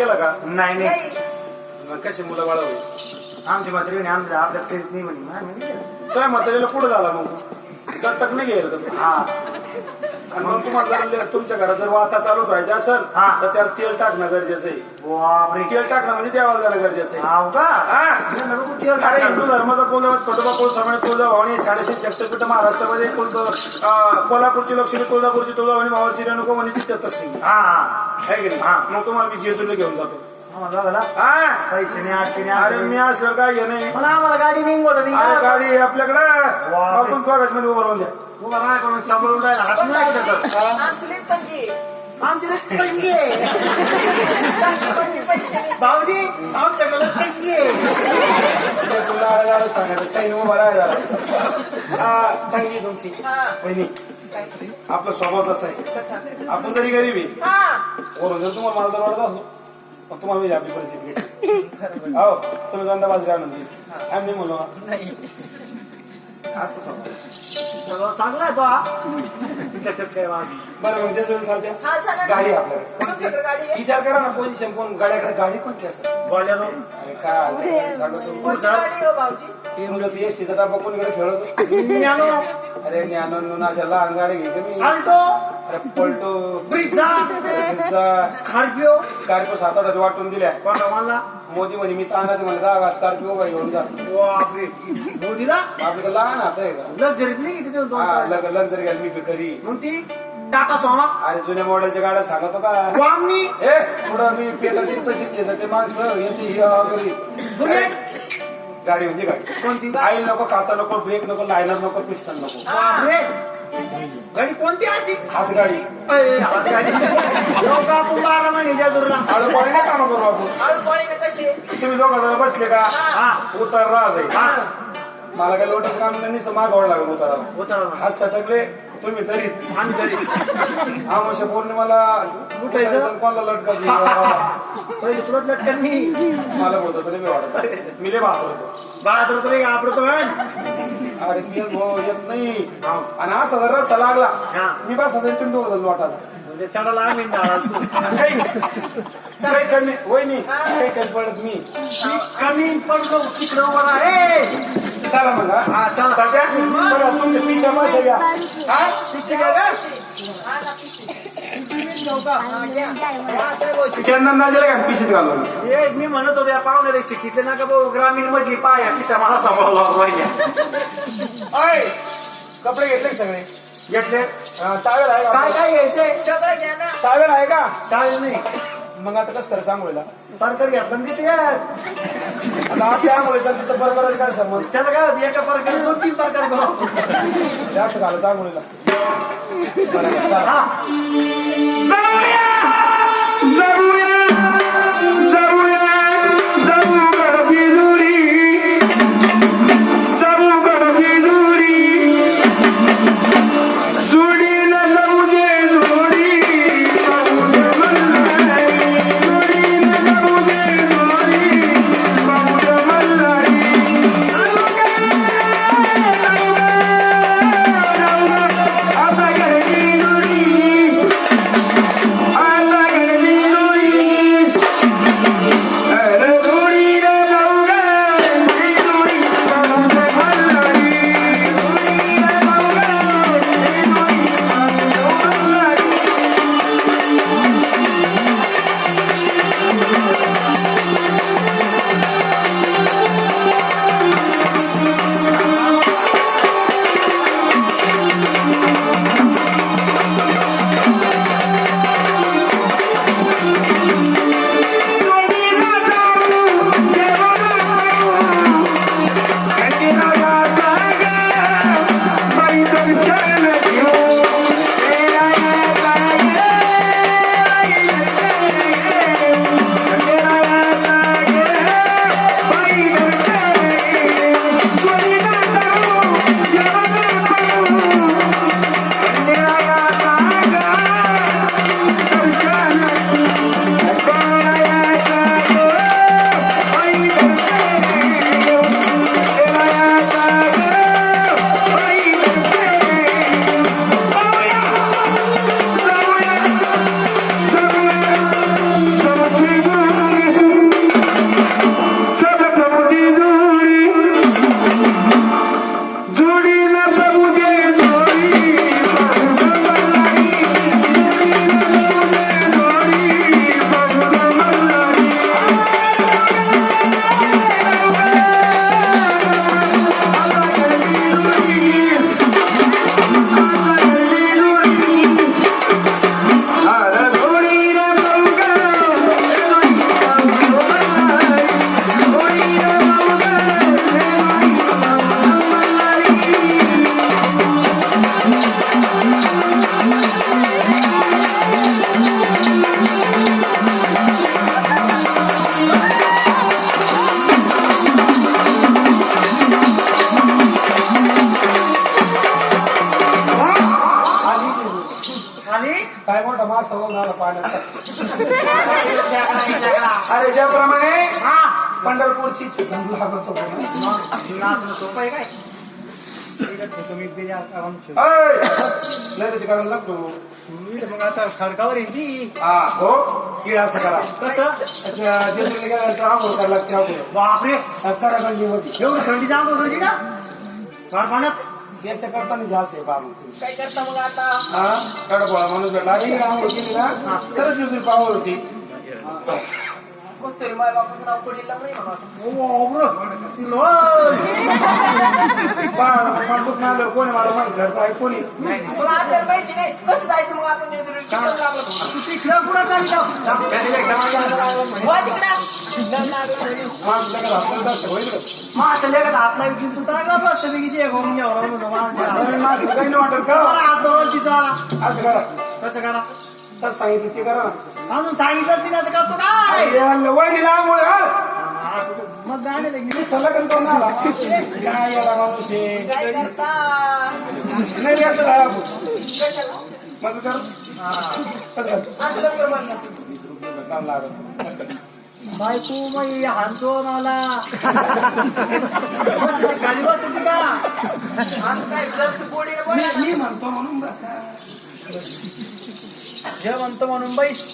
केला का नाही नाही. मग कशी मुलं बाळ आमची मैत्रिणी आमच्या आपल्यात करीत नाही म्हणे. काय म्हातारीला पुढे झाला मग दत्तक नाही तू? हा आणि मग तुम्हाला जर तुमच्या घरात जर वाता चालू ठेवायचा असेल हा. तर त्याला तेल टाकणं गरजेचं आहे बापरे तेल टाकणं म्हणजे देवाला जाणं गरजेचं आहे हाव का हा. हे नको तू तेल अरे. हिंदू धर्माचा कुलदेवत खंडोबा कुल समान कुलदेवानी साडेशे शक्तीपीठ महाराष्ट्रामध्ये कुल कोल्हापूरची लक्ष्मी तुळजापूरची तुळजाभवानी मावळची रेणुकावणीची तेहत्तर हा हा आहे की नाही हा. मग तुम्हाला मी जेजुरीला घेऊन जातो आम्हाला बघा हा पैसे नाही अरे मी. असलं काय हे नाही मला आम्हाला गाडी अरे का? गाडी आहे आपल्याकडे. मग तुम्ही दोघांच मध्ये उभं राहून द्या उभा राहा करून सांभाळून राहिला हात नाही टाकत. आमची लई तंगी आहे. आमचे लय तंगी आहे. आमचे पैसे नाही. भाऊजी आमच्याकडे तंगी आहे. तुला सांगायचं चैन उभा राहायला हा तंगी तुमची हा. काय? आपला स्वभाव असा आहे कसा? आपण जरी गरीब आहे हा. वरून जर तुम्हाला मालदार वाटत असो पण तुम्हाला माहिती आपली परिस्थिती कशी हो तुम्ही दोनदा बाजू आणून दिली आम्ही नाही म्हणलो नाही. असं स्वभाव. सगळं चांगला आहे तो हा. त्याच्यात काय वाद नाही. बरं मग चालते हा, चालेल. गाडी आहे? विचार करा ना पोझिशन कोण? गाड्याकडे गाडी कोणती असं बोलेरो. अरे काय सांगतो कोणची गाडी आहे हो भाऊजी? ते एसटीचा डबा कोणीकडे खेळतो ज्ञानो अरे ज्ञानोन अशा लहान गाडी घेते मी. पलटो. ब्रिझा. स्कॉर्पिओ. स्कॉर्पिओ सात आठ वाटून दिल्या. कोणता मला मोदी म्हणे मी तानाचं म्हणे दहा स्कॉर्पिओ बाई घेऊन जा. बापरे. मोदीला? आपल्याकडे लहान हात आहे का लक्झरीत नाही हा लक्झरी घ्यायला मी भिकारी मग ती टाटा सोमा अरे जुन्या मॉडेलच्या गाड्या सांगतो का? वामनी? ए पुढं मी पेटा तशीच येतं. ते माणसं येते ही वगैरे बुलेट गाडी म्हणजे गाडी. कोणती आईल नको काचा नको ब्रेक नको लायनर नको पिस्टन नको. बापरे गाडी कोणती अशी? हात गाडी अय, हात गाडी लोक आपण बारा महिने जादूरला आलं कोणी नाही काम करू आपण. कशी? तुम्ही दोघं जण बसले का? हा. उतार राज आहे. हा. मला काय लोटच काम नाही मागावं लागेल उताराला. उतरवला. हात सटकले तुम्ही तरी. आम्ही घरी आमोशा पौर्णिमाला लुटायचं? कोणाला लटकत पहिले तुरंत लटकन मी. मला होत असं नाही वाटत मी लय बहादर होतो. बाळा तर रे घाबरतो अरे ते भाऊ येत नाही. आणि असा जर रस्ता लागला. हा. मी बस आता तुम्ही दोघं जण लोटाला म्हणजे चढाला आम्ही तू काही काही कमी होय नाही काही कमी पडत मी कमी पडलो तिकडं उभा राहा. चला मग हा. चला. सध्या बरं तुमच्या पिशा घ्या. हा? घ्या. का? पिशीत घालून. हे मी म्हणत होते या पाहुण्याला शिकितले ना का भाऊ ग्रामीण मधली पाया पिशा मला सांभाळला अय कपडे घेतले सगळे? घेतले? टावेल आहे काय का? काय घ्यायचंय? सगळं घ्या ना. टावेल आहे का? काय नाही. मग आता कसं करायचं आंघोळीला परकर घ्या पण तिथे यार. आता आपल्या आंघोळीचा तिथं बरोबर काय समज त्याला काय होतं? एका प्रकारे दोन तीन प्रकार घालतो जास्त घालत आंघोळीला. बरं, चला. जाऊया जाऊया मासा होणार पाण्यात? अरे ज्याप्रमाणे हा पंढरपूरची चिकन लागतो सोपं आहे काय तुम्ही लागतो. मग आता खडकावर ती हा हो की असं करा. कसं गेल्यानंतर आंघोळ करायला लागते आंघोळ. बापरे! करा मध्ये एवढी थंडी जांभूळ तुझी का? फार पाण्यात? याच्या करताना जास्त आहे बाबू काय करता मग आता? हा? कडपोळा माणूस भेटला. आणि आंघोळ केली ना खरंच जेजुरी पावळ होती. बापाचं नाव पडेल नाही मला नाही आलं. कोणी मला घरचं आहे कोणी? मग आपल्याला माहिती नाही. कसं जायचं मग आपण तिकडं पुढं जाऊ? तिकडं. माझं लेखत हात लावी की तू चांगला बसतो मी किती घेऊन काही नाही वाटत का हात धरून तिचा असं करा. कसं करा तसं सांगितलं ते करा. अजून सांगितलं तिला तर करतो काय आंघोळ घाल. मग गाणे लागली नुसतं लग्न करून आला काय याला माणूस नाही रे आता राहा मग कर. कसं कर लागत बायको मग हाणतो मला. बस, खाली का? काय जरसं पोडीने मी म्हणतो म्हणून बसा. जे म्हणतो म्हणून बैस.